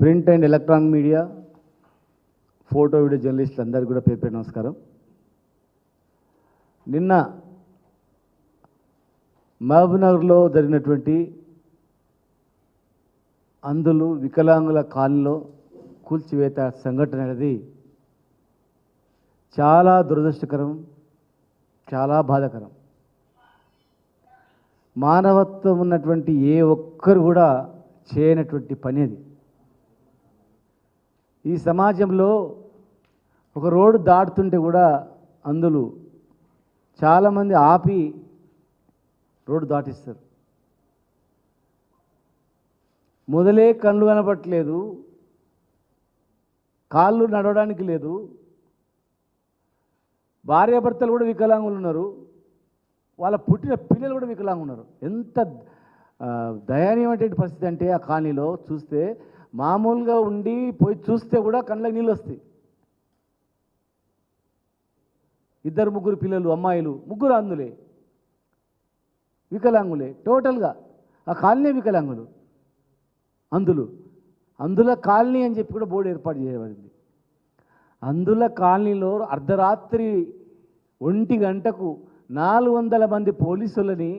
Print and electronic media photo video జర్నలిస్టులు అందరికీ కూడా పేరు పేరు నమస్కారం. నిన్న మహబూబ్నగర్లో జరిగినటువంటి అందులు వికలాంగుల కాలనీలో కూల్చివేత సంఘటన అనేది చాలా దురదృష్టకరం చాలా బాధాకరం. మానవత్వం ఉన్నటువంటి ఏ ఒక్కరు కూడా చేయనటువంటి పని అది. ఈ సమాజంలో ఒక రోడ్డు దాటుతుంటే కూడా అందులో చాలామంది ఆపి రోడ్డు దాటిస్తారు. మొదలే కళ్ళు కనపట్లేదు కాళ్ళు నడవడానికి లేదు భార్యాభర్తలు కూడా వికలాంగులు ఉన్నారు వాళ్ళ పుట్టిన పిల్లలు కూడా వికలాంగులు ఉన్నారు. ఎంత ఆ, దయనీయమైనటువంటి పరిస్థితి అంటే ఆ కాలనీలో చూస్తే మామూలుగా ఉండి పోయి చూస్తే కూడా కళ్ళకి నీళ్ళు వస్తాయి. ఇద్దరు ముగ్గురు పిల్లలు అమ్మాయిలు ముగ్గురు అందులే వికలాంగులే టోటల్గా ఆ కాలనీ వికలాంగులు అందులు. అందుల కాలనీ అని చెప్పి కూడా బోర్డు ఏర్పాటు చేయబడింది. అందుల కాలనీలో అర్ధరాత్రి ఒంటి గంటకు నాలుగు వందల మంది పోలీసులని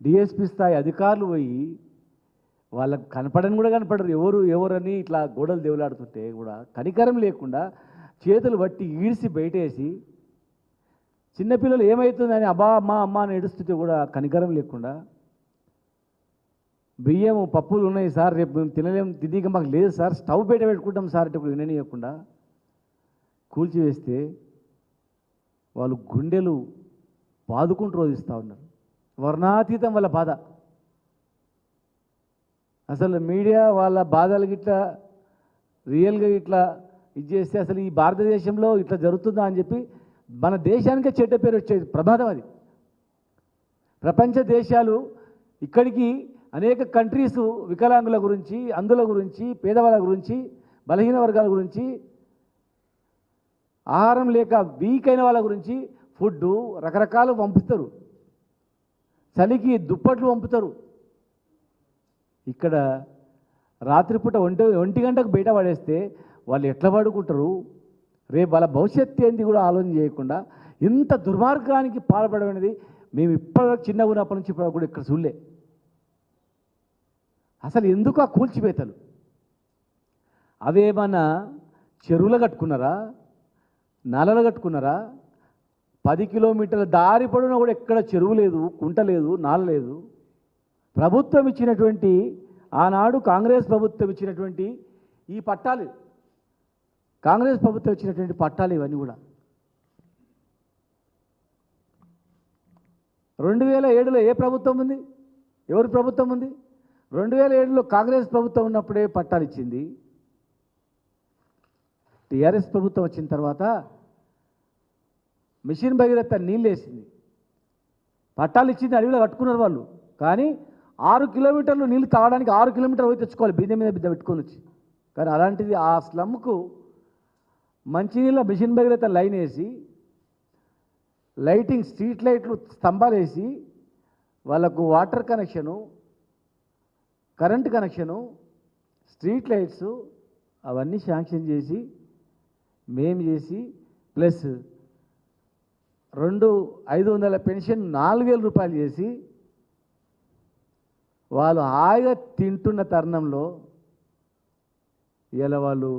డిఎస్పి స్థాయి అధికారులు పోయి వాళ్ళకు కనపడని కూడా కనపడరు. ఎవరు ఎవరని ఇట్లా గోడలు దేవులాడుతుంటే కూడా కనికరం లేకుండా చేతులు బట్టి ఈడ్చి బయటేసి చిన్నపిల్లలు ఏమవుతుందని అబ్బా అమ్మ అమ్మ అని ఏడుస్తుంటే కూడా కనికరం లేకుండా బియ్యం పప్పులు ఉన్నాయి సార్ రేపు మేము తినలేము తినక మాకు లేదు సార్ స్టవ్ బయట పెట్టుకుంటాం సార్ అంటే ఇప్పుడు విననీయకుండా కూల్చివేస్తే వాళ్ళు గుండెలు బాదుకుంటూ రోధిస్తూ ఉన్నారు. వర్ణాతీతం వాళ్ళ బాధ. అసలు మీడియా వాళ్ళ బాధలు గిట్లా రియల్గా ఇట్లా ఇది చేస్తే అసలు ఈ భారతదేశంలో ఇట్లా జరుగుతుందా అని చెప్పి మన దేశానికే చెడ్డ పేరు వచ్చేది ప్రమాదం అది. ప్రపంచ దేశాలు ఇక్కడికి అనేక కంట్రీస్ వికలాంగుల గురించి అందుల గురించి పేదవాళ్ళ గురించి బలహీన వర్గాల గురించి ఆహారం లేక వీక్ అయిన వాళ్ళ గురించి ఫుడ్ రకరకాలు పంపిస్తారు. చలికి దుప్పట్లు పంపుతారు. ఇక్కడ రాత్రిపూట ఒంటి ఒంటి గంటకు బయట పడేస్తే వాళ్ళు ఎట్లా పడుకుంటారు? రేపు వాళ్ళ భవిష్యత్తు ఏంది కూడా ఆలోచన చేయకుండా ఇంత దుర్మార్గానికి పాల్పడమైనది మేము ఇప్పటివరకు చిన్న ఉన్నప్పటి నుంచి ఇప్పుడు కూడా ఇక్కడ చూడలే. అసలు ఎందుకు ఆ కూల్చివేతలు? అవేమన్నా చెరువులు కట్టుకున్నారా? నలలు కట్టుకున్నారా? పది కిలోమీటర్ల దారి పడున కూడా ఎక్కడ చెరువు లేదు కుంట లేదు నాల లేదు. ప్రభుత్వం ఇచ్చినటువంటి ఆనాడు కాంగ్రెస్ ప్రభుత్వం ఇచ్చినటువంటి ఈ పట్టాలు. కాంగ్రెస్ ప్రభుత్వం ఇచ్చినటువంటి పట్టాలు ఇవన్నీ కూడా. రెండు వేల ఏడులో ఏ ప్రభుత్వం ఉంది? ఎవరి ప్రభుత్వం ఉంది? రెండు వేల ఏడులో కాంగ్రెస్ ప్రభుత్వం ఉన్నప్పుడే పట్టాలు ఇచ్చింది. టీఆర్ఎస్ ప్రభుత్వం వచ్చిన తర్వాత మిషన్ భగీరథ నీళ్ళు వేసింది. పట్టాలు ఇచ్చింది అడవిలో కట్టుకున్నారు వాళ్ళు. కానీ ఆరు కిలోమీటర్లు నీళ్ళు తాగడానికి ఆరు కిలోమీటర్లు పోయి తెచ్చుకోవాలి. బిద్దె మీద బిద్ద పెట్టుకొని వచ్చి. కానీ అలాంటిది ఆ స్లమ్కు మంచినీళ్ళ మిషన్ భగీరథ లైన్ వేసి లైటింగ్ స్ట్రీట్ లైట్లు స్తంభాలు వేసి వాళ్ళకు water connection current connection street lights అవన్నీ శాంక్షన్ చేసి మేము చేసి ప్లస్ రెండు ఐదు వందల పెన్షన్ నాలుగు వేల రూపాయలు చేసి వాళ్ళు హాయిగా తింటున్న తరుణంలో ఇలా వాళ్ళు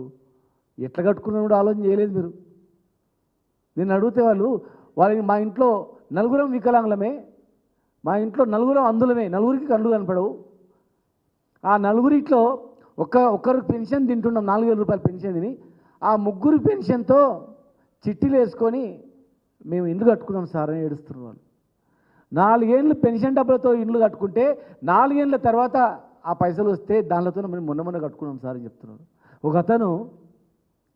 ఎట్లా కట్టుకున్నా కూడా ఆలోచన చేయలేదు మీరు. నేను అడిగితే వాళ్ళు వాళ్ళకి మా ఇంట్లో నలుగురం వికలాంగులమే మా ఇంట్లో నలుగురం అందులమే నలుగురికి కళ్ళు కనపడవు. ఆ నలుగురిట్లో ఒక్క ఒక్కరికి పెన్షన్ తింటున్నాం నాలుగు వేల రూపాయల పెన్షన్ తిని ఆ ముగ్గురు పెన్షన్తో చిట్టీలు వేసుకొని మేము ఇల్లు కట్టుకున్నాం సార్ అని ఏడుస్తున్నారు వాళ్ళు. నాలుగేళ్ళు పెన్షన్ డబ్బులతో ఇండ్లు కట్టుకుంటే నాలుగేళ్ళ తర్వాత ఆ పైసలు వస్తే దానితో మేము మొన్న మొన్న కట్టుకున్నాం సార్ అని చెప్తున్నారు. ఒక అతను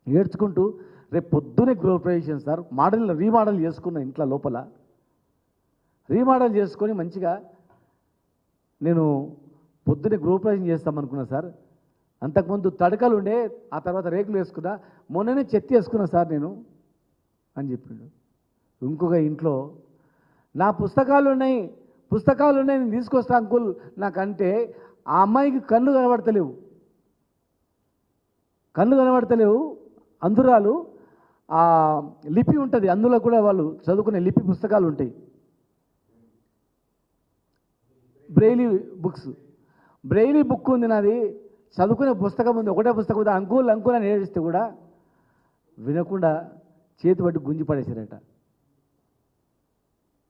ఏడ్చుకుంటూ రేపు పొద్దునే గృహప్రవేశం సార్ మోడల్ రీమోడల్ చేసుకున్న ఇంట్లో లోపల. రీమోడల్ చేసుకొని మంచిగా నేను పొద్దునే గృహప్రవేశం చేస్తామనుకున్నా సార్. అంతకుముందు తడకలు ఉండే ఆ తర్వాత రేకులు వేసుకున్నా మొన్ననే చెత్త వేసుకున్నా సార్ నేను. అని చెప్పిండు. ఇంకొక ఇంట్లో నా పుస్తకాలు ఉన్నాయి పుస్తకాలు ఉన్నాయి నేను తీసుకొస్తా అంకుల్ నాకంటే ఆ అమ్మాయికి కళ్ళు కనబడతలేవు. కళ్ళు కనబడతలేవు అందురాలు ఆ లిపి ఉంటుంది అందులో కూడా వాళ్ళు చదువుకునే లిపి పుస్తకాలు ఉంటాయి. Braille books. బ్రెయిలీ బుక్ ఉంది నాది చదువుకునే పుస్తకం ఉంది ఒకటే పుస్తకం ఉంది. అంకుల్ అంకుల్ అని ఏడిస్తే కూడా వినకుండా చేతి పట్టి గుంజి పడేశారట.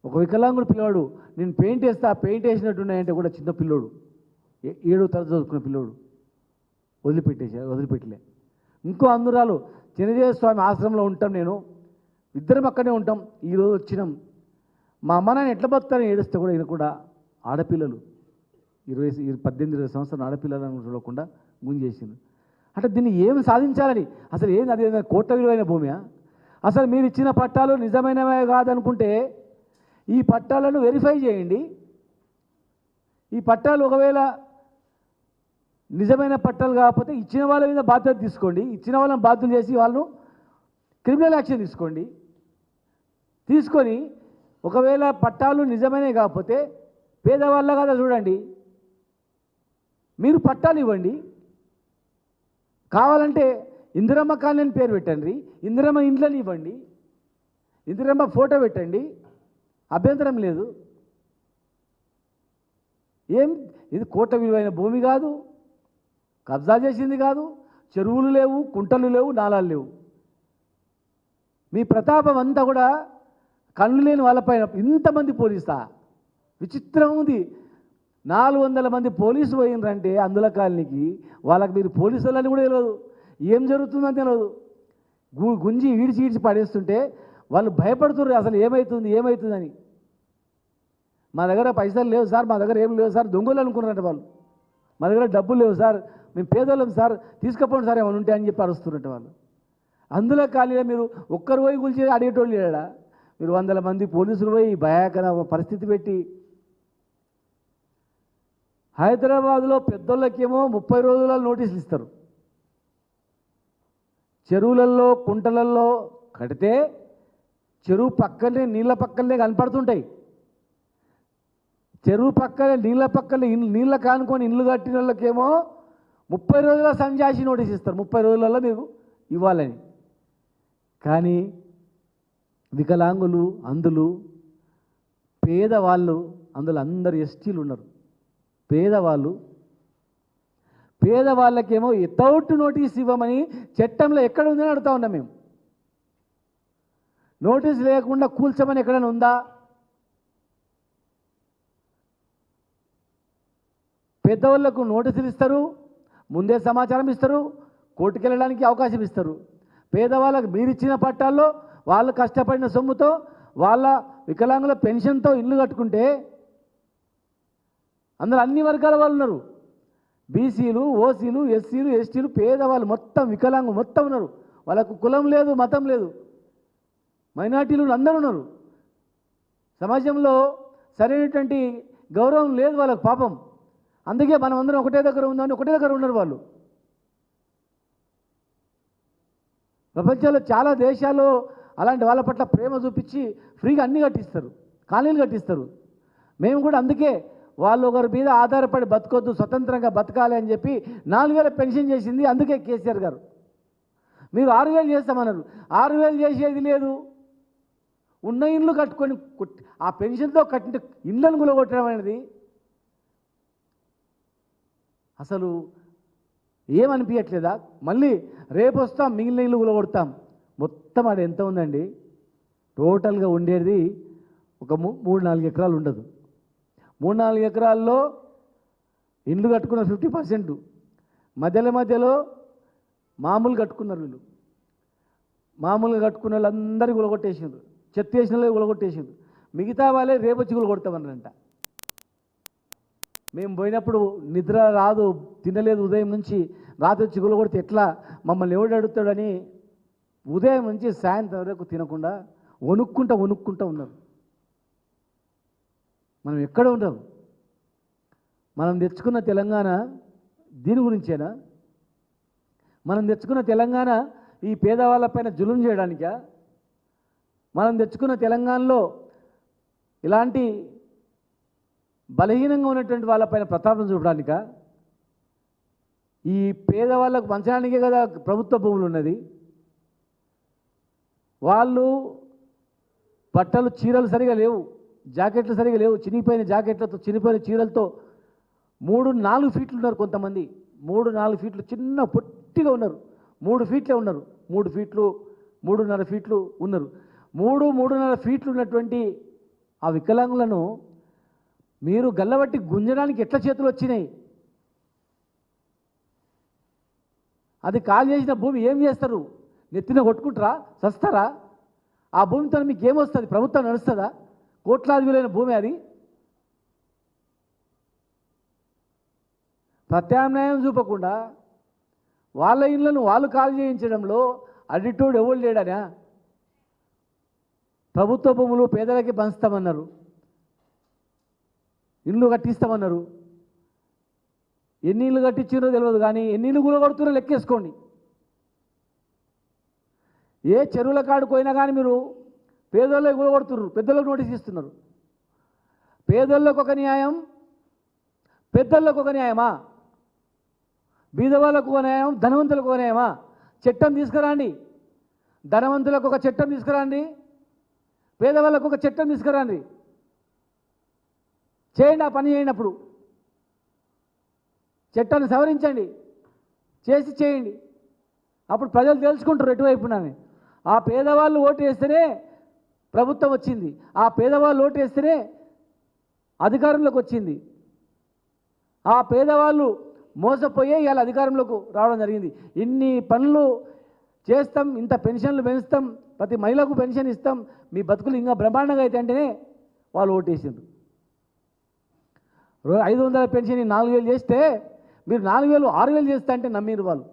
ఒక వికలాంగుడు పిల్లవాడు నేను పెయింట్ వేస్తా పెయింట్ వేసినట్టున్నాయంటే కూడా చిన్న పిల్లోడు. ఏ- ఏడో తరగతి చదువుకున్న పిల్లోడు. వదిలిపెట్టేశారు వదిలిపెట్టలే. ఇంకో అందురాలు చిన్నజీవ స్వామి ఆశ్రమంలో ఉంటాం నేను. ఇద్దరం అక్కడే ఉంటాం. ఈరోజు వచ్చినాం. మా అమ్మ నాన్న ఎట్లా బతుకుతారని ఏడుస్తే కూడా ఈయన కూడా ఆడపిల్లలు. ఇరవై ఇరవై- పద్దెనిమిది ఇరవై సంవత్సరాలు ఆడపిల్లలను చూడకుండా గుంజేసింది అంటే దీన్ని ఏమి సాధించాలని? అసలు ఏంది అది? ఏదైనా కోట్ల విలువైన భూమియా? అసలు మీరు ఇచ్చిన పట్టాలు నిజమైనవే కాదనుకుంటే ఈ పట్టాలను వెరిఫై చేయండి. ఈ పట్టాలు ఒకవేళ నిజమైన పట్టాలు కాకపోతే ఇచ్చిన వాళ్ళ మీద బాధ్యత తీసుకోండి. ఇచ్చిన వాళ్ళని బాధ్యత చేసి వాళ్ళను క్రిమినల్ యాక్షన్ తీసుకోండి. తీసుకొని ఒకవేళ పట్టాలు నిజమైనవి కాకపోతే పేదవాళ్ళ కదా చూడండి. మీరు పట్టాలు ఇవ్వండి. కావాలంటే ఇందిరమ్మ కాలనీ అని పేరు పెట్టండి. ఇందిరమ్మ ఇండ్లని ఇవ్వండి. ఇందిరమ్మ ఫోటో పెట్టండి. అభ్యంతరం లేదు. ఏం? ఇది కోట విలువైన భూమి కాదు. కబ్జా చేసింది కాదు. చెరువులు లేవు కుంటలు లేవు నాలాలు లేవు. మీ ప్రతాపం అంతా కూడా కళ్ళు లేని వాళ్ళపైన ఇంతమంది పోలీసా? విచిత్రం ఉంది. నాలుగు వందల మంది పోలీసు పోయినరంటే అందుల కాలనీకి వాళ్ళకి మీరు పోలీసులని కూడా తెలియదు ఏం జరుగుతుందని తెలియదు గు గుంజి ఈడిచి ఈడ్చి పడేస్తుంటే వాళ్ళు భయపడుతున్నారు అసలు ఏమవుతుంది ఏమవుతుందని మా దగ్గర పైసలు లేవు సార్ మా దగ్గర ఏం లేవు సార్ దొంగలు అనుకున్నారంట వాళ్ళు. మా దగ్గర డబ్బులు లేవు సార్ మేము పేదోళ్ళం సార్ తీసుకపోండి సార్ ఏమైనా ఉంటే అని చెప్పి అరుస్తున్నట్టు వాళ్ళు. అందులో ఖాళీగా మీరు ఒక్కరు పోయి గురించి అడిగేటోళ్ళు లేడా? మీరు వందల మంది పోలీసులు పోయి భయాకర పరిస్థితి పెట్టి హైదరాబాద్లో పెద్దోళ్ళకేమో ముప్పై రోజుల నోటీసులు ఇస్తారు. చెరువులలో కుంటలలో కడితే చెరువు పక్కనే నీళ్ళ పక్కనే కనపడుతుంటాయి. చెరువు పక్కనే నీళ్ళ పక్కనే నీళ్ళ కానుకొని ఇల్లు కట్టిన వాళ్ళకేమో ముప్పై రోజుల సంజాసి నోటీస్ ఇస్తారు. ముప్పై రోజులలో మీరు ఇవ్వాలని. కానీ వికలాంగులు అందులు పేదవాళ్ళు అందులో అందరు ఎస్టీలు ఉన్నారు. పేదవాళ్ళు పేదవాళ్ళకేమో వితౌట్ నోటీస్ ఇవ్వమని చట్టంలో ఎక్కడ ఉందని అడుగుతా ఉన్నాం మేము. నోటీస్ లేకుండా కూల్చమని ఎక్కడైనా ఉందా? పెద్దవాళ్ళకు నోటీసులు ఇస్తారు ముందే సమాచారం ఇస్తారు కోర్టుకు వెళ్ళడానికి అవకాశం ఇస్తారు. పేదవాళ్ళకు మీరిచ్చిన పట్టాల్లో వాళ్ళు కష్టపడిన సొమ్ముతో వాళ్ళ వికలాంగుల పెన్షన్తో ఇల్లు కట్టుకుంటే అందులో అన్ని వర్గాల వాళ్ళు ఉన్నారు. బీసీలు ఓసీలు ఎస్సీలు ఎస్టీలు పేదవాళ్ళు మొత్తం వికలాంగులు మొత్తం ఉన్నారు. వాళ్ళకు కులం లేదు మతం లేదు. మైనార్టీలు అందరూ ఉన్నారు. సమాజంలో సరైనటువంటి గౌరవం లేదు వాళ్ళకు పాపం. అందుకే మనం అందరం ఒకటే దగ్గర ఉందని ఒకటే దగ్గర ఉన్నారు వాళ్ళు. ప్రపంచంలో చాలా దేశాల్లో అలాంటి వాళ్ళ పట్ల ప్రేమ చూపించి ఫ్రీగా అన్ని కట్టిస్తారు. కాలనీలు కట్టిస్తారు. మేము కూడా అందుకే వాళ్ళు ఒకరి మీద ఆధారపడి బతకొద్దు స్వతంత్రంగా బతకాలి అని చెప్పి నాలుగు వేల పెన్షన్ చేసింది అందుకే కేసీఆర్ గారు. మీరు ఆరు వేలు చేస్తామన్నారు. ఆరు వేలు చేసేది లేదు. ఉన్న ఇండ్లు కట్టుకొని ఆ పెన్షన్తో కట్టిన ఇండ్లను గులగొట్టడం అనేది అసలు ఏమనిపించట్లేదా మళ్ళీ రేపు వస్తాం మిగిలిన ఇల్లు కూలగొడతాం. మొత్తం అది ఎంత ఉందండి? టోటల్గా ఉండేది ఒక మూడు నాలుగు ఎకరాలు ఉండదు. మూడు నాలుగు ఎకరాల్లో ఇండ్లు కట్టుకున్న ఫిఫ్టీ పర్సెంట్. మధ్యలో మధ్యలో మామూలు కట్టుకున్నారు వీళ్ళు. మామూలుగా కట్టుకున్న వాళ్ళందరూ గులగొట్టేసిండ్రు చెత్త వేసిన వాళ్ళు మిగతా వాళ్ళే రేపు వచ్చి మేము పోయినప్పుడు నిద్ర రాదు తినలేదు ఉదయం నుంచి రాత్రి చిగులు కొడితే ఎట్లా? మమ్మల్ని ఎవడు అడుగుతాడని ఉదయం నుంచి సాయంత్రం వరకు తినకుండా వణుక్కుంటా వణుక్కుంటా ఉన్నారు. మనం ఎక్కడ ఉండవు మనం తెచ్చుకున్న తెలంగాణ దీని గురించేనా? మనం తెచ్చుకున్న తెలంగాణ ఈ పేదవాళ్ళపైన జులుం చేయడానికా? మనం తెచ్చుకున్న తెలంగాణలో ఇలాంటి బలహీనంగా ఉన్నటువంటి వాళ్ళపైన ప్రతాపం చూపడానిక ఈ పేదవాళ్ళకు పంచడానికే కదా ప్రభుత్వ భూములు ఉన్నది. వాళ్ళు బట్టలు చీరలు సరిగా లేవు జాకెట్లు సరిగా లేవు చినిగిపోయిన జాకెట్లతో చినిగిపోయిన చీరలతో మూడు నాలుగు ఫీట్లు ఉన్నారు కొంతమంది. మూడు నాలుగు ఫీట్లు చిన్న పొట్టిగా ఉన్నారు. మూడు ఫీట్లే ఉన్నారు. మూడు ఫీట్లు మూడున్నర ఫీట్లు ఉన్నారు. మూడు మూడున్నర ఫీట్లు ఉన్నటువంటి ఆ వికలాంగులను మీరు గల్లబట్టి గుంజడానికి ఎట్లా చేతులు వచ్చినాయి? అది కాల్ చేసిన భూమి ఏం చేస్తారు? నెత్తిన కొట్టుకుంటారా? చస్తారా? ఆ భూమితో మీకు ఏమొస్తుంది? ప్రభుత్వం నడుస్తుందా? కోట్లాది విలువైన భూమి అది. ప్రత్యామ్నాయం చూపకుండా వాళ్ళ ఇళ్ళను వాళ్ళు కాల్ చేయించడంలో అడిటోడు ఎవరు లేడనా? ప్రభుత్వ భూములు పేదలకి పంచుతామన్నారు. ఇల్లు కట్టిస్తామన్నారు. ఎన్ని ఇల్లు కట్టించారో తెలియదు కానీ ఎన్ని ఇల్లు కూడా లెక్కేసుకోండి. ఏ చెరువుల కాడు పోయినా కానీ మీరు పేదోళ్ళకి కూడా కొడుతున్నారు పెద్దలకు నోటీస్ ఇస్తున్నారు. పేదోళ్ళకు ఒక న్యాయం పెద్దోళ్ళకు ఒక న్యాయమా? బీదవాళ్ళకు ఒక న్యాయం ధనవంతులకు ఒక న్యాయమా? చట్టం తీసుకురండి. ధనవంతులకు ఒక చట్టం తీసుకురండి. పేదవాళ్ళకు ఒక చట్టం తీసుకురండి. చేయండి ఆ పని చేయనప్పుడు చట్టాన్ని సవరించండి. చేసి చేయండి. అప్పుడు ప్రజలు తెలుసుకుంటారు ఎటువైపునని. ఆ పేదవాళ్ళు ఓటు వేస్తేనే ప్రభుత్వం వచ్చింది. ఆ పేదవాళ్ళు ఓటు వేస్తేనే అధికారంలోకి వచ్చింది. ఆ పేదవాళ్ళు మోసపోయే ఇవాళ అధికారంలోకి రావడం జరిగింది. ఇన్ని పనులు చేస్తాం ఇంత పెన్షన్లు పెంచుతాం ప్రతి మహిళకు పెన్షన్ ఇస్తాం మీ బతుకులు ఇంకా బ్రహ్మాండంగా అయితే అంటేనే వాళ్ళు ఓటేసిండ్రు. రో- ఐదు వందల పెన్షన్ నాలుగు వేలు చేస్తే మీరు నాలుగు వేలు ఆరు వేలు చేస్తా అంటే నమ్మిరు వాళ్ళు.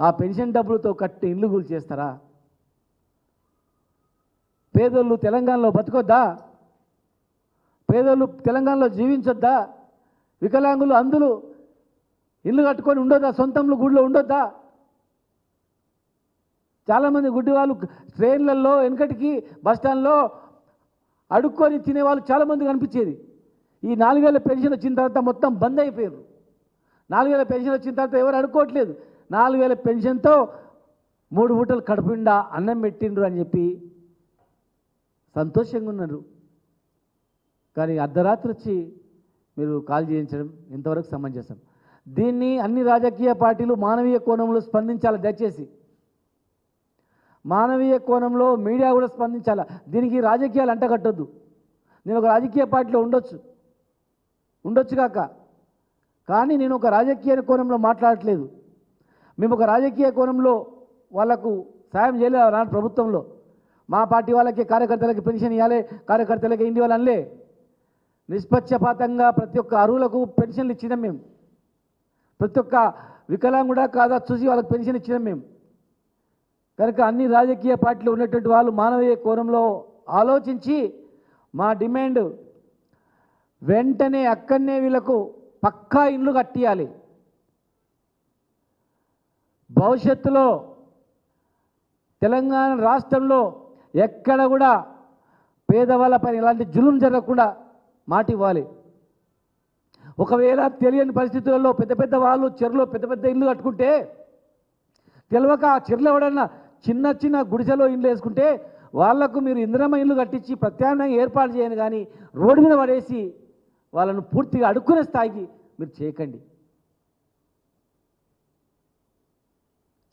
ఆ పెన్షన్ డబ్బులతో కట్టి ఇల్లు గురి చేస్తారా? పేదోళ్ళు తెలంగాణలో బతకొద్దా? పేదోళ్ళు తెలంగాణలో జీవించొద్దా? వికలాంగులు అందులు ఇల్లు కట్టుకొని ఉండొద్దా? సొంతంలో గుడిలో ఉండొద్దా? చాలామంది గుడ్డి వాళ్ళు ట్రైన్లలో వెనకటికి బస్ స్టాండ్లో అడుక్కొని తినేవాళ్ళు చాలామంది కనిపించేది ఈ నాలుగు వేల పెన్షన్ వచ్చిన తర్వాత మొత్తం బంద్ అయిపోయారు. నాలుగు వేల పెన్షన్ వచ్చిన తర్వాత ఎవరు అడుక్కోవట్లేదు. నాలుగు వేల పెన్షన్తో మూడు పూటలు కడుపుండా అన్నం పెట్టిండ్రు అని చెప్పి సంతోషంగా ఉన్నారు. కానీ అర్ధరాత్రి వచ్చి మీరు కాల్ చేయించడం ఇంతవరకు సమంజసం. దీన్ని అన్ని రాజకీయ పార్టీలు మానవీయ కోణంలో స్పందించాలి దయచేసి. మానవీయ కోణంలో మీడియా కూడా స్పందించాలి? దీనికి రాజకీయాలు అంటగట్టద్దు. నేను ఒక రాజకీయ పార్టీలో ఉండొచ్చు. ఉండొచ్చు కాక. కానీ నేను ఒక రాజకీయ కోణంలో మాట్లాడట్లేదు. మేము ఒక రాజకీయ కోణంలో వాళ్ళకు సాయం చేయలేదు నా ప్రభుత్వంలో? మా పార్టీ వాళ్ళకి కార్యకర్తలకి పెన్షన్ ఇవ్వాలి కార్యకర్తలకి ఇంటి వాళ్ళనిలే నిష్పక్షపాతంగా ప్రతి ఒక్క అరువులకు పెన్షన్లు ఇచ్చినాం మేము. ప్రతి ఒక్క వికలాంగుడా కాదా చూసి వాళ్ళకి పెన్షన్ ఇచ్చినాం మేము. కనుక అన్ని రాజకీయ పార్టీలు ఉన్నటువంటి వాళ్ళు మానవీయ కోణంలో ఆలోచించి మా డిమాండ్ వెంటనే అక్కడనే వీళ్ళకు పక్కా ఇండ్లు కట్టియాలి. భవిష్యత్తులో తెలంగాణ రాష్ట్రంలో ఎక్కడ కూడా పేదవాళ్ళ పైన ఇలాంటి జులుం జరగకుండా మాట ఇవ్వాలి ఒకవేళ తెలియని పరిస్థితులలో పెద్ద పెద్ద వాళ్ళు చెరులో పెద్ద పెద్ద ఇల్లు కట్టుకుంటే తెలియక ఆ చెరులో ఎవడన్నా చిన్న చిన్న గుడిసెలో ఇండ్లు వేసుకుంటే వాళ్ళకు మీరు ఇంద్రమ ఇల్లు కట్టించి ప్రత్యామ్నాయం ఏర్పాటు చేయను కానీ రోడ్డు మీద పడేసి వాళ్ళను పూర్తిగా అడుక్కునే స్థాయికి మీరు చేయకండి.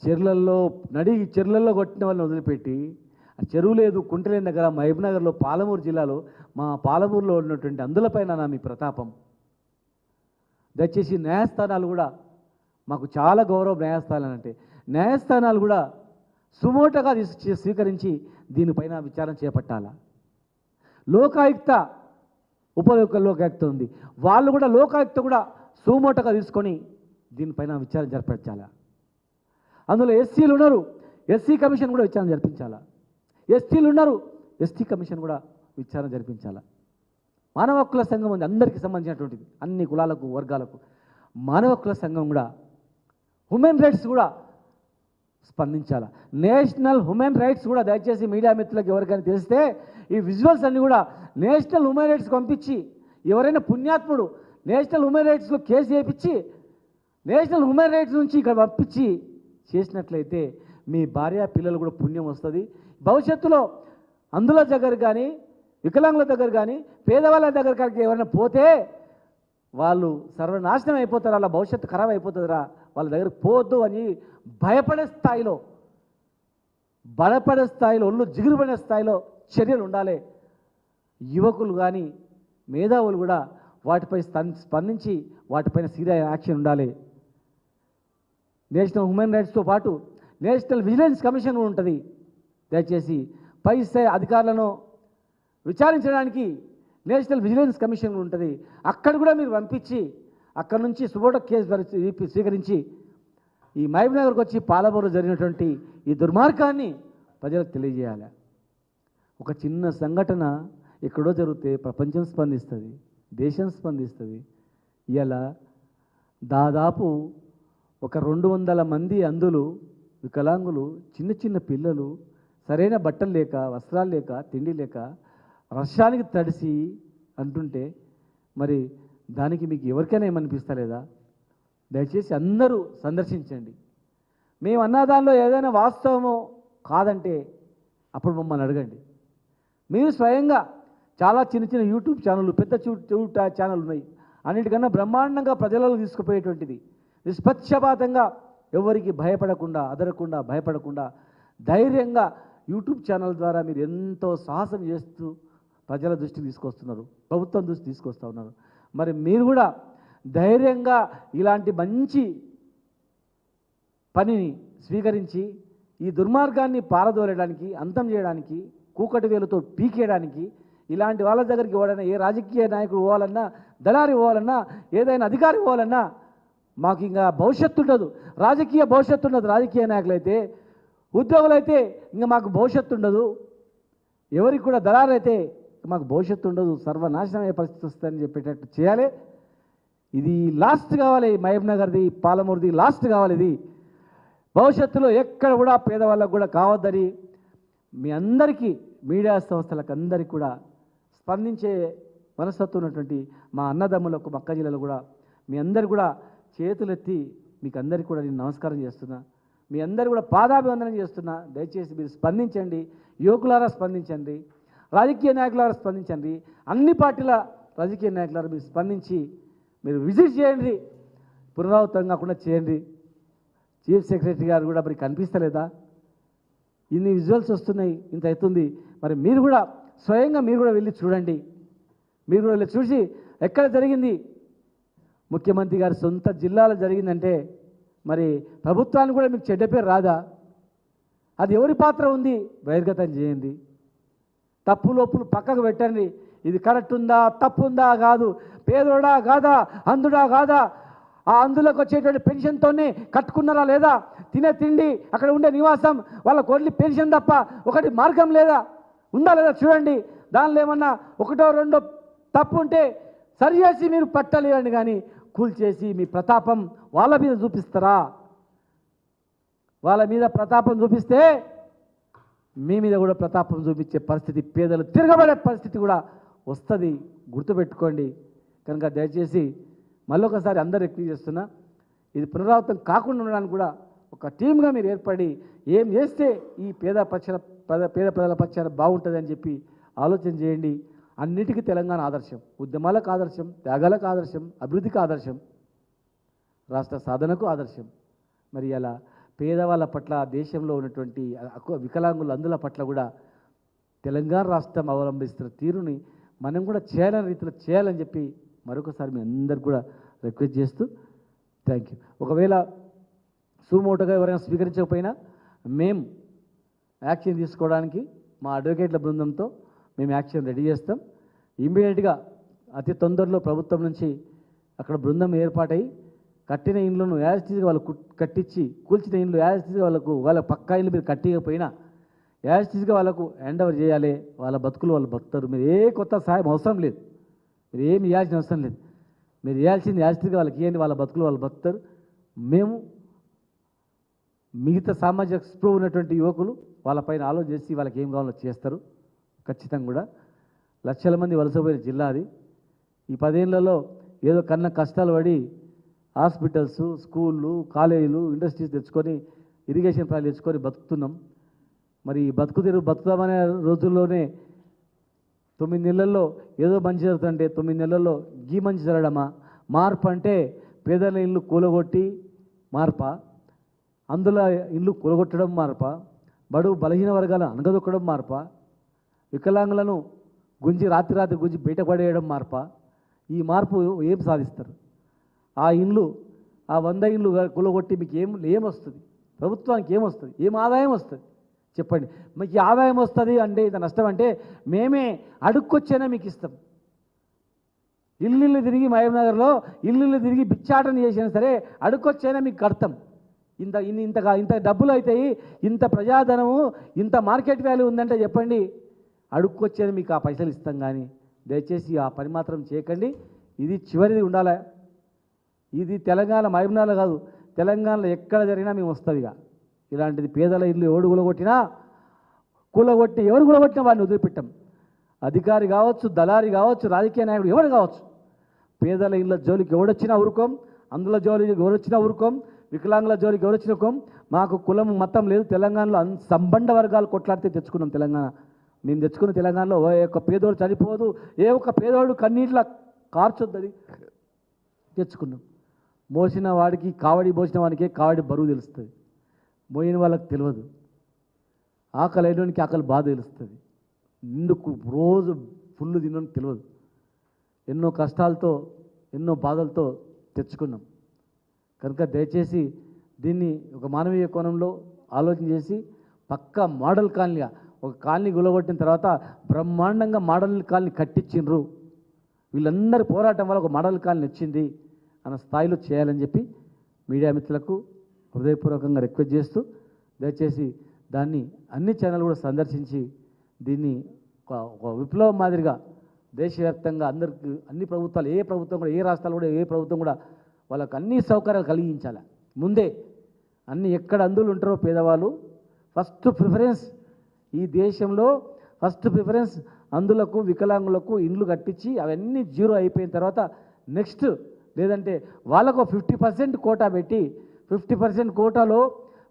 చెర్లల్లో నడి చెర్లల్లో కొట్టిన వాళ్ళని వదిలిపెట్టి చెరువు లేదు కుంటలేని దగ్గర మహబూబ్నగర్లో పాలమూరు జిల్లాలో మా పాలమూరులో ఉన్నటువంటి అందులపైన నా మీ ప్రతాపం. దయచేసి న్యాయస్థానాలు కూడా మాకు చాలా గౌరవం న్యాయస్థానాలు అంటే న్యాయస్థానాలు కూడా సుమోటగా స్వీకరించి దీనిపైన విచారణ చేపట్టాలా. లోకాయుక్త ఉపలోక లోకాయుక్త ఉంది వాళ్ళు కూడా లోకాయుక్త కూడా సుమోటగా తీసుకొని దీనిపైన విచారణ జరిపించాలా. అందులో ఎస్సీలు ఉన్నారు ఎస్సీ కమిషన్ కూడా విచారణ జరిపించాలా. ఎస్టీలు ఉన్నారు ఎస్టీ కమిషన్ కూడా విచారణ జరిపించాలా. మానవ హక్కుల సంఘం ఉంది అందరికీ సంబంధించినటువంటిది అన్ని కులాలకు వర్గాలకు మానవ హక్కుల సంఘం కూడా హ్యూమన్ రైట్స్ కూడా స్పందించాల. నేషనల్ హ్యూమన్ రైట్స్ కూడా దయచేసి మీడియా మిత్రులకు ఎవరికైనా తెలిస్తే ఈ విజువల్స్ అన్నీ కూడా నేషనల్ హ్యూమన్ రైట్స్ పంపించి ఎవరైనా పుణ్యాత్ముడు నేషనల్ హ్యూమన్ రైట్స్లో కేసు చేయించి నేషనల్ హ్యూమన్ రైట్స్ నుంచి ఇక్కడ పంపించి చేసినట్లయితే మీ భార్య పిల్లలు కూడా పుణ్యం వస్తుంది. భవిష్యత్తులో అందుల దగ్గర కానీ వికలాంగుల దగ్గర కానీ పేదవాళ్ళ దగ్గర కానీ ఎవరైనా పోతే వాళ్ళు సర్వనాశనం అయిపోతారు అలా భవిష్యత్తు ఖరాబ్ అయిపోతుందిరా. వాళ్ళ దగ్గరకు పోవద్దు అని భయపడే స్థాయిలో బలపడే స్థాయిలో ఒళ్ళు జిగురుపడే స్థాయిలో చర్యలు ఉండాలి. యువకులు కానీ మేధావులు కూడా వాటిపై స్పం- స్పందించి వాటిపైన సీరియస్ యాక్షన్ ఉండాలి. నేషనల్ హ్యూమన్ రైట్స్తో పాటు నేషనల్ విజిలెన్స్ కమిషన్ కూడా ఉంటుంది. దయచేసి పై స్థాయి అధికారులను విచారించడానికి నేషనల్ విజిలెన్స్ కమిషన్ ఉంటుంది. అక్కడ కూడా మీరు పంపించి అక్కడి నుంచి సుబోట కేసు ధరించి స్వీకరించి ఈ మహబూబ్నగర్కి వచ్చి పాలమూరు జరిగినటువంటి ఈ దుర్మార్గాన్ని ప్రజలకు తెలియజేయాలి. ఒక చిన్న సంఘటన ఎక్కడో జరిగితే ప్రపంచం స్పందిస్తుంది దేశం స్పందిస్తుంది. ఇలా దాదాపు ఒక రెండు వందల మంది అందులు వికలాంగులు చిన్న చిన్న పిల్లలు సరైన బట్టలు లేక వస్త్రాలు లేక తిండి లేక వర్షానికి తడిసి అంటుంటే మరి దానికి మీకు ఎవరికైనా ఏమనిపిస్తలేదా దయచేసి అందరూ సందర్శించండి. మేము అన్న దానిలో ఏదైనా వాస్తవమో కాదంటే అప్పుడు మమ్మల్ని అడగండి. మీరు స్వయంగా చాలా చిన్న చిన్న యూట్యూబ్ ఛానళ్ళు పెద్ద యూట్యూబ్ ఛానల్ ఉన్నాయి. అన్నిటికన్నా బ్రహ్మాండంగా ప్రజలలో తీసుకుపోయేటువంటిది. నిష్పక్షపాతంగా ఎవరికి భయపడకుండా అదరకుండా భయపడకుండా ధైర్యంగా యూట్యూబ్ ఛానల్ ద్వారా మీరు ఎంతో సాహసం చేస్తూ ప్రజల దృష్టికి తీసుకొస్తున్నారు. ప్రభుత్వం దృష్టి తీసుకొస్తూ ఉన్నారు. మరి మీరు కూడా ధైర్యంగా ఇలాంటి మంచి పనిని స్వీకరించి ఈ దుర్మార్గాన్ని పారదోలడానికి అంతం చేయడానికి కూకటి వేలుతో పీకేయడానికి ఇలాంటి వాళ్ళ దగ్గరికి పోవాలన్నా ఏ రాజకీయ నాయకుడు పోవాలన్నా దళారి పోవాలన్నా ఏదైనా అధికారి పోవాలన్నా మాకు ఇంకా భవిష్యత్తు ఉండదు. రాజకీయ భవిష్యత్తు ఉండదు. రాజకీయ నాయకులైతే ఉద్యోగులైతే ఇంకా మాకు భవిష్యత్తు ఉండదు. ఎవరికి కూడా దళారైతే మాకు భవిష్యత్తు ఉండదు సర్వనాశనం అయ్యే పరిస్థితి వస్తుందని చెప్పేటట్టు చేయాలి. ఇది లాస్ట్ కావాలి మహబూబ్ నగర్ది పాలమూరుది లాస్ట్ కావాలి ఇది. భవిష్యత్తులో ఎక్కడ కూడా పేదవాళ్ళకు కూడా కావద్దని మీ అందరికీ మీడియా సంస్థలకు అందరికీ కూడా స్పందించే మనస్తత్వం ఉన్నటువంటి మా అన్నదమ్ములకు మా అక్క జిల్లాలో కూడా మీ అందరు కూడా చేతులెత్తి మీకు అందరికీ కూడా నేను నమస్కారం చేస్తున్నా. మీ అందరు కూడా పాదాభివందనం చేస్తున్నా. దయచేసి మీరు స్పందించండి యువకులారా స్పందించండి. రాజకీయ నాయకులారు స్పందించండి. అన్ని పార్టీల రాజకీయ నాయకులారు మీరు స్పందించి మీరు విజిట్ చేయండి. పునరావృతం కాకుండా చేయండి. చీఫ్ సెక్రటరీ గారు కూడా మరి కనిపిస్తలేదా? ఇన్ని విజువల్స్ వస్తున్నాయి ఇంత అవుతుంది మరి మీరు కూడా స్వయంగా మీరు కూడా వెళ్ళి చూడండి. మీరు కూడా వెళ్ళి చూసి ఎక్కడ జరిగింది? ముఖ్యమంత్రి గారి సొంత జిల్లాలో జరిగిందంటే మరి ప్రభుత్వానికి కూడా మీకు చెడ్డ పేరు రాదా? అది ఎవరి పాత్ర ఉంది? బహిర్గతం చేయండి. తప్పు లోపులు పక్కకు పెట్టండి. ఇది కరెక్ట్ ఉందా? తప్పు ఉందా? కాదు. పేదోడా? కాదా? అందుడా కాదా? ఆ అందులోకి వచ్చేటువంటి పెన్షన్తోనే కట్టుకున్నారా లేదా? తినే తిండి అక్కడ ఉండే నివాసం వాళ్ళ ఓన్లీ పెన్షన్ తప్ప ఒకటి మార్గం లేదా? ఉందా లేదా చూడండి. దానిలో ఏమన్నా ఒకటో రెండో తప్పు ఉంటే సరి చేసి మీరు పట్టలేరండి కానీ కూల్చేసి మీ ప్రతాపం వాళ్ళ మీద చూపిస్తారా? వాళ్ళ మీద ప్రతాపం చూపిస్తే మీ మీద కూడా ప్రతాపం చూపించే పరిస్థితి పేదలు తిరగబడే పరిస్థితి కూడా వస్తుంది. గుర్తుపెట్టుకోండి. కనుక దయచేసి మళ్ళొకసారి అందరు ఎక్కువ చేస్తున్నా ఇది పునరావృతం కాకుండా ఉండడానికి కూడా ఒక టీమ్గా మీరు ఏర్పడి ఏం చేస్తే ఈ పేద పక్షాల పేద పేద ప్రజల పక్షాన బాగుంటుందని చెప్పి ఆలోచన చేయండి. అన్నిటికీ తెలంగాణ ఆదర్శం. ఉద్యమాలకు ఆదర్శం త్యాగాలకు ఆదర్శం అభివృద్ధికి ఆదర్శం రాష్ట్ర సాధనకు ఆదర్శం. మరి అలా పేదవాళ్ళ పట్ల దేశంలో ఉన్నటువంటి అకు- వికలాంగుల అందుల పట్ల కూడా తెలంగాణ రాష్ట్రం అవలంబిస్తున్న తీరుని మనం కూడా చేయాలని రీతిలో చేయాలని చెప్పి మరొకసారి మీ అందరికి కూడా రిక్వెస్ట్ చేస్తూ థ్యాంక్ యూ. ఒకవేళ సుమోటోగా ఎవరైనా స్వీకరించకపోయినా మేము యాక్షన్ తీసుకోవడానికి మా అడ్వకేట్ల బృందంతో మేము యాక్షన్ రెడీ చేస్తాం. ఇమ్మీడియట్గా అతి తొందరలో ప్రభుత్వం నుంచి అక్కడ బృందం ఏర్పాటై కట్టిన ఇండ్లను యాజిటీగా వాళ్ళు కట్టించి కూల్చిన ఇండ్లు యాజిటీగా వాళ్ళకు వాళ్ళ పక్కా ఇల్లు మీరు కట్టకపోయినా యాజిటీగా వాళ్ళకు హ్యాండ్ ఓవర్ చేయాలి. వాళ్ళ బతుకులు వాళ్ళు బతుకుతారు. మీరు ఏ కొత్త సహాయం అవసరం లేదు. మీరు ఏమి ఇవ్వాల్సిన అవసరం లేదు. మీరు ఇవ్వాల్సింది యాజిటీగా వాళ్ళకి ఇవ్వండి వాళ్ళ బతుకులు వాళ్ళు బతుకుతారు. మేము మిగతా సామాజిక స్పృహ ఉన్నటువంటి యువకులు వాళ్ళపైన ఆలోచన చేసి వాళ్ళకి ఏం కావాలో చేస్తారు. ఖచ్చితంగా కూడా. లక్షల మంది వలసపోయిన జిల్లా అది. ఈ పదేళ్ళలో ఏదో కన్న కష్టాలు పడి హాస్పిటల్స్ స్కూళ్ళు కాలేజీలు ఇండస్ట్రీస్ తెచ్చుకొని ఇరిగేషన్ ప్రాజెక్ట్ తెచ్చుకొని బతుకుతున్నాం. మరి బతుకు తెరువు బతుకుదామనే రోజుల్లోనే తొమ్మిది నెలల్లో ఏదో మంచి జరుగుతుంటే తొమ్మిది నెలల్లో గీ మంచి జరగడమా? మార్పు అంటే పేదల ఇల్లు కూలగొట్టి మార్ప? అందులో ఇల్లు కూలగొట్టడం మార్ప? బడుగు బలహీన వర్గాల అనగదొక్కడం మార్ప? వికలాంగులను గుంజి రాత్రి రాత్రి గుంజి బయటపడేయడం మార్ప? ఈ మార్పు ఏం సాధిస్తారు? ఆ ఇండ్లు ఆ వంద ఇండ్లు కూలగొట్టి మీకు ఏం ఏమొస్తుంది? ప్రభుత్వానికి ఏమొస్తుంది? ఏం ఆదాయం వస్తుంది? చెప్పండి. మీకు ఆదాయం వస్తుంది అంటే ఇది నష్టం అంటే మేమే అడుక్కొచ్చైనా మీకు ఇస్తాం. ఇల్లు ఇల్లు తిరిగి మహబూబ్నగర్లో ఇల్లు ఇల్లు తిరిగి బిచ్చాటన చేసినా సరే అడుక్కొచ్చైనా మీకు కడతాం. ఇంత ఇన్ని ఇంత ఇంత డబ్బులు అవుతాయి ఇంత ప్రజాధనము ఇంత మార్కెట్ వాల్యూ ఉందంటే చెప్పండి. అడుక్కొచ్చైనా మీకు ఆ పైసలు ఇస్తాం కానీ దయచేసి ఆ పని మాత్రం చేయకండి. ఇది చివరిది ఉండాలి? ఇది తెలంగాణ మహబూబ్నగర్లో కాదు. తెలంగాణలో ఎక్కడ జరిగినా మేము వస్తుంది ఇక. ఇలాంటిది పేదల ఇల్లు ఎవడు కూలగొట్టినా కూలగొట్టి ఎవరు కూలగొట్టినా వాడిని వదిలిపెట్టాం. అధికారి కావచ్చు దళారి కావచ్చు రాజకీయ నాయకుడు ఎవరు కావచ్చు. పేదల ఇళ్ళ జోలికి ఎవడొచ్చినా ఊరుకోం అందుల జోలికి ఎవరొచ్చినా ఊరుకోం వికలాంగుల జోలికి ఎవరొచ్చినా మాకు కులం మతం లేదు. తెలంగాణలో సంబంధ వర్గాలు కొట్లాడితే తెచ్చుకున్నాం తెలంగాణ. మేము తెచ్చుకున్న తెలంగాణలో ఏ ఒక్క పేదోడు చనిపోదు ఏ ఒక్క పేదోడు కన్నీళ్ళ కార్చొద్దని తెచ్చుకున్నాం. మోసిన వాడికి కావడి మోసిన వాడికే కావడి బరువు తెలుస్తుంది. మోయిన వాళ్ళకి తెలియదు. ఆకలి అయినోనికి ఆకలి బాధ తెలుస్తుంది. నిండుకు రోజు ఫుల్ తినడానికి తెలియదు. ఎన్నో కష్టాలతో ఎన్నో బాధలతో తెచ్చుకున్నాం. కనుక దయచేసి దీన్ని ఒక మానవీయ కోణంలో ఆలోచన చేసి పక్కా మోడల్ కాలనీగా ఒక కాలనీ గులగొట్టిన తర్వాత బ్రహ్మాండంగా మోడల్ కాలనీ కట్టించిండ్రు. వీళ్ళందరి పోరాటం వల్ల ఒక మోడల్ కాలనీ వచ్చింది అన్న స్థాయిలో చేయాలని చెప్పి మీడియా మిత్రులకు హృదయపూర్వకంగా రిక్వెస్ట్ చేస్తూ దయచేసి దాన్ని అన్ని ఛానల్ కూడా సందర్శించి దీన్ని ఒక ఒక విప్లవం మాదిరిగా దేశవ్యాప్తంగా అందరికి అన్ని ప్రభుత్వాలు ఏ ప్రభుత్వం కూడా ఏ రాష్ట్రాలు కూడా ఏ ప్రభుత్వం కూడా వాళ్ళకి అన్ని సౌకర్యాలు కలిగించాలి. ముందే అన్ని ఎక్కడ అందులు ఉంటారో పేదవాళ్ళు ఫస్ట్ ప్రిఫరెన్స్ ఈ దేశంలో ఫస్ట్ ప్రిఫరెన్స్ అందులకు వికలాంగులకు ఇండ్లు కట్టించి అవన్నీ జీరో అయిపోయిన తర్వాత నెక్స్ట్ లేదంటే వాళ్ళకు ఫిఫ్టీ పర్సెంట్ కోటా పెట్టి ఫిఫ్టీ పర్సెంట్ కోటాలో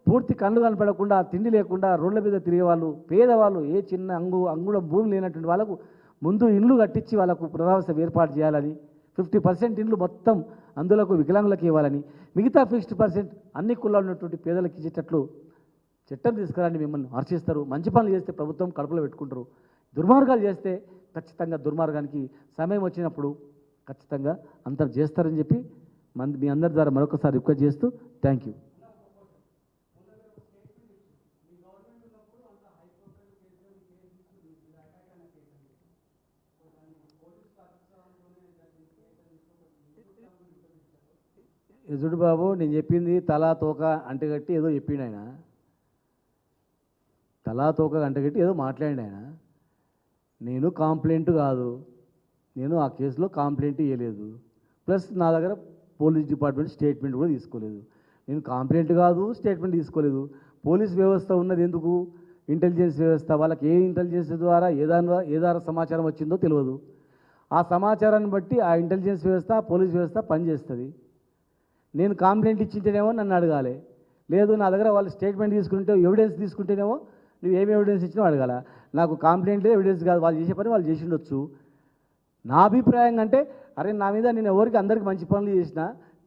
పూర్తి కళ్ళు కనపడకుండా తిండి లేకుండా రోడ్ల మీద తిరిగే వాళ్ళు పేదవాళ్ళు ఏ చిన్న అంగు అంగుళం భూమి లేనటువంటి వాళ్ళకు ముందు ఇండ్లు కట్టించి వాళ్ళకు పునరావాసం ఏర్పాటు చేయాలని ఫిఫ్టీ పర్సెంట్ ఇండ్లు మొత్తం అందులకు వికలాంగులకు ఇవ్వాలని మిగతా ఫిఫ్టీ పర్సెంట్ అన్ని కులాలు ఉన్నటువంటి పేదలకు ఇచ్చేటట్లు చట్టం తీసుకురాని మిమ్మల్ని హర్షిస్తారు. మంచి పనులు చేస్తే ప్రభుత్వం కడుపులో పెట్టుకుంటారు. దుర్మార్గాలు చేస్తే ఖచ్చితంగా దుర్మార్గానికి సమయం వచ్చినప్పుడు ఖచ్చితంగా అంతరు చేస్తారని చెప్పి మన మీ అందరి ద్వారా మరొకసారి రిక్వెస్ట్ చేస్తూ థ్యాంక్ యూ. యజుడు బాబు నేను చెప్పింది తలా తోక అంటగట్టి ఏదో చెప్పిండు ఆయన. తలా తోక అంటగట్టి ఏదో మాట్లాడి ఆయన. నేను కాంప్లైంట్ కాదు. నేను ఆ కేసులో కాంప్లైంట్ ఇవ్వలేదు ప్లస్ నా దగ్గర పోలీస్ డిపార్ట్మెంట్ స్టేట్మెంట్ కూడా తీసుకోలేదు. నేను కాంప్లైంట్ కాదు స్టేట్మెంట్ తీసుకోలేదు. పోలీస్ వ్యవస్థ ఉన్నది ఎందుకు? ఇంటెలిజెన్స్ వ్యవస్థ వాళ్ళకి ఏ ఇంటెలిజెన్స్ ద్వారా ఏ దాని ఏ ద్వారా సమాచారం వచ్చిందో తెలియదు. ఆ సమాచారాన్ని బట్టి ఆ ఇంటెలిజెన్స్ వ్యవస్థ పోలీస్ వ్యవస్థ పనిచేస్తుంది. నేను కంప్లైంట్ ఇచ్చింటేనేమో నన్ను అడగాలి. లేదు నా దగ్గర వాళ్ళు స్టేట్మెంట్ తీసుకుంటే ఎవిడెన్స్ తీసుకుంటేనేమో నువ్వు ఏమి ఎవిడెన్స్ ఇచ్చినా అడగాల. నాకు కాంప్లైంట్ లేదు ఎవిడెన్స్ కాదు. వాళ్ళు చేసే పని వాళ్ళు చేసి ఉండొచ్చు. నా అభిప్రాయం అంటే అరే నా మీద నేను ఎవరికి అందరికి మంచి పనులు చేసిన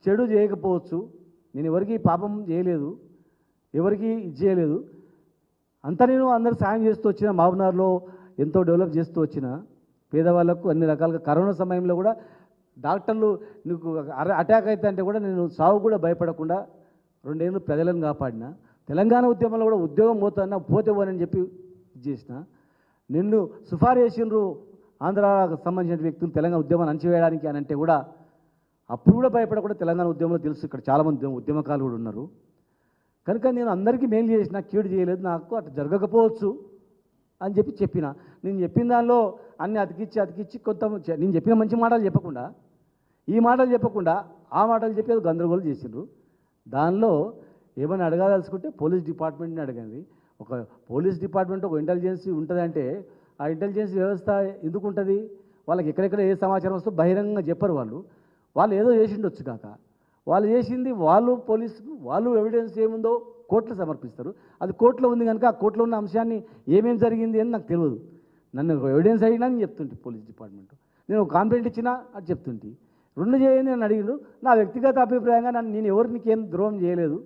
చెడు చేయకపోవచ్చు. నేను ఎవరికి పాపం చేయలేదు. ఎవరికి ఇది చేయలేదు. అంతా నేను అందరు సాయం చేస్తూ వచ్చిన మహబూబ్నగర్లో ఎంతో డెవలప్ చేస్తూ వచ్చిన పేదవాళ్ళకు అన్ని రకాలుగా కరోనా సమయంలో కూడా డాక్టర్లు నీకు అటాక్ అయితే అంటే కూడా నేను సావు కూడా భయపడకుండా రెండేళ్ళు ప్రజలను కాపాడిన. తెలంగాణ ఉద్యమంలో కూడా ఉద్యోగం పోతానా పోతే పోనని చెప్పి ఇది చేసిన. నిన్ను సిఫారు చేసిండ్రు ఆంధ్రాకు సంబంధించిన వ్యక్తులు తెలంగాణ ఉద్యమాన్ని అణచివేయడానికి అని అంటే కూడా అప్పుడు కూడా భయపడకుండా తెలంగాణ ఉద్యమంలో తెలుసు ఇక్కడ చాలామంది ఉద్యమకాలు కూడా ఉన్నారు. కనుక నేను అందరికీ మేలు చేసిన కీడు చేయలేదు నాకు అట్లా జరగకపోవచ్చు అని చెప్పి చెప్పిన. నేను చెప్పిన దానిలో అన్ని అతికిచ్చి అతికిచ్చి కొంత నేను చెప్పిన మంచి మాటలు చెప్పకుండా ఈ మాటలు చెప్పకుండా ఆ మాటలు చెప్పి అది గందరగోళం చేసిండ్రు. దానిలో ఏమైనా అడగాదలుచుకుంటే పోలీస్ డిపార్ట్మెంట్ని అడగండి. ఒక పోలీస్ డిపార్ట్మెంట్ ఒక ఇంటెలిజెన్సీ ఉంటుందంటే ఆ ఇంటెలిజెన్స్ వ్యవస్థ ఎందుకు ఉంటుంది వాళ్ళకి ఎక్కడెక్కడ ఏ సమాచారం వస్తుందో బహిరంగంగా చెప్పరు వాళ్ళు. వాళ్ళు ఏదో చేసిండొచ్చు కాక. వాళ్ళు చేసింది వాళ్ళు పోలీసు వాళ్ళు ఎవిడెన్స్ ఏముందో కోర్టులో సమర్పిస్తారు. అది కోర్టులో ఉంది కనుక ఆ కోర్టులో ఉన్న అంశాన్ని ఏమేమి జరిగింది అని నాకు తెలియదు నన్ను ఎవిడెన్స్ అడిగినా నేను చెప్తుంటే పోలీస్ డిపార్ట్మెంట్ నేను ఒక కంప్లైంట్ ఇచ్చినా అది చెప్తుంటే. రెండు చేయండి నన్ను అడిగిండు. నా వ్యక్తిగత అభిప్రాయంగా నన్ను నేను ఎవరికి ఏం ద్రోహం చేయలేదు.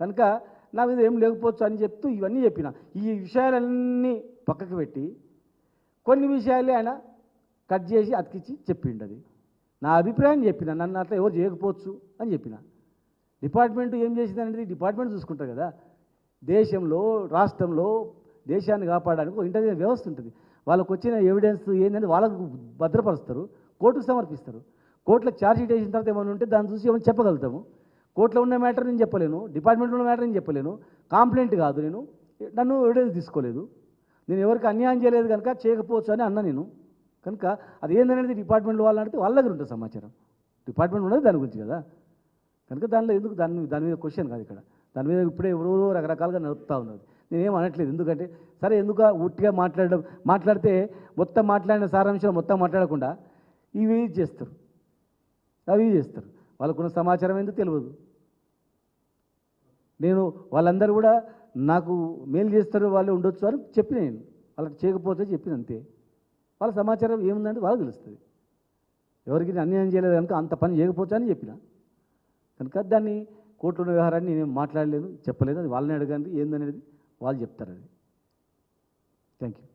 కనుక నా మీద ఏం లేకపోవచ్చు అని చెప్తూ ఇవన్నీ చెప్పిన. ఈ విషయాలన్నీ పక్కకు పెట్టి కొన్ని విషయాలే ఆయన కట్ చేసి అతికిచ్చి చెప్పిండు అది. నా అభిప్రాయం చెప్పిన నన్ను అట్లా ఎవరు చేయకపోవచ్చు అని చెప్పిన. డిపార్ట్మెంట్ ఏం చేసింది అనేది డిపార్ట్మెంట్ చూసుకుంటారు కదా. దేశంలో రాష్ట్రంలో దేశాన్ని కాపాడడానికి ఒక ఇంటెలిజెన్స్ వ్యవస్థ ఉంటుంది. వాళ్ళకు వచ్చిన ఎవిడెన్స్ ఏంటంటే వాళ్ళకు భద్రపరుస్తారు కోర్టుకు సమర్పిస్తారు. కోర్టులో ఛార్జ్షీట్ వేసిన తర్వాత ఏమైనా ఉంటే దాన్ని చూసి ఏమైనా చెప్పగలుగుతాము. కోర్టులో ఉన్న మ్యాటర్ నేను చెప్పలేను డిపార్ట్మెంట్లో ఉన్న మ్యాటర్ నేను చెప్పలేను. కాంప్లైంట్ కాదు నేను నన్ను ఎవిడెన్స్ తీసుకోలేదు. నేను ఎవరికి అన్యాయం చేయలేదు కనుక చేయకపోవచ్చు అని అన్నా నేను. కనుక అది ఏందనేది డిపార్ట్మెంట్ వాళ్ళు అడిగితే వాళ్ళ దగ్గర ఉంటుంది సమాచారం. డిపార్ట్మెంట్ ఉన్నది దాని గురించి కదా. కనుక దానిలో ఎందుకు దాని దాని మీద క్వశ్చన్ కాదు ఇక్కడ. దాని మీద ఇప్పుడే ఎవరో రకరకాలుగా నడుపుతూ ఉన్నది నేనేం అనట్లేదు. ఎందుకంటే సరే ఎందుకు ఉట్టిగా మాట్లాడడం మాట్లాడితే మొత్తం మాట్లాడిన సారాంశం మొత్తం మాట్లాడకుండా ఇవి చేస్తారు. అవి చేస్తారు. వాళ్ళకున్న సమాచారం ఎందుకు తెలియదు? నేను వాళ్ళందరూ కూడా నాకు మేలు చేస్తారు వాళ్ళు ఉండొచ్చు అని చెప్పిన నేను. వాళ్ళకి చేయకపోతే చెప్పిన అంతే. వాళ్ళ సమాచారం ఏముందంటే వాళ్ళకి తెలుస్తుంది. ఎవరికి అన్యాయం చేయలేదు కనుక అంత పని చేయకపోవచ్చు అని చెప్పిన. కనుక దాన్ని కోర్టులో వ్యవహారాన్ని నేను మాట్లాడలేదు చెప్పలేదు. అది వాళ్ళని అడగండి ఏందనేది వాళ్ళు చెప్తారు అది థ్యాంక్ యూ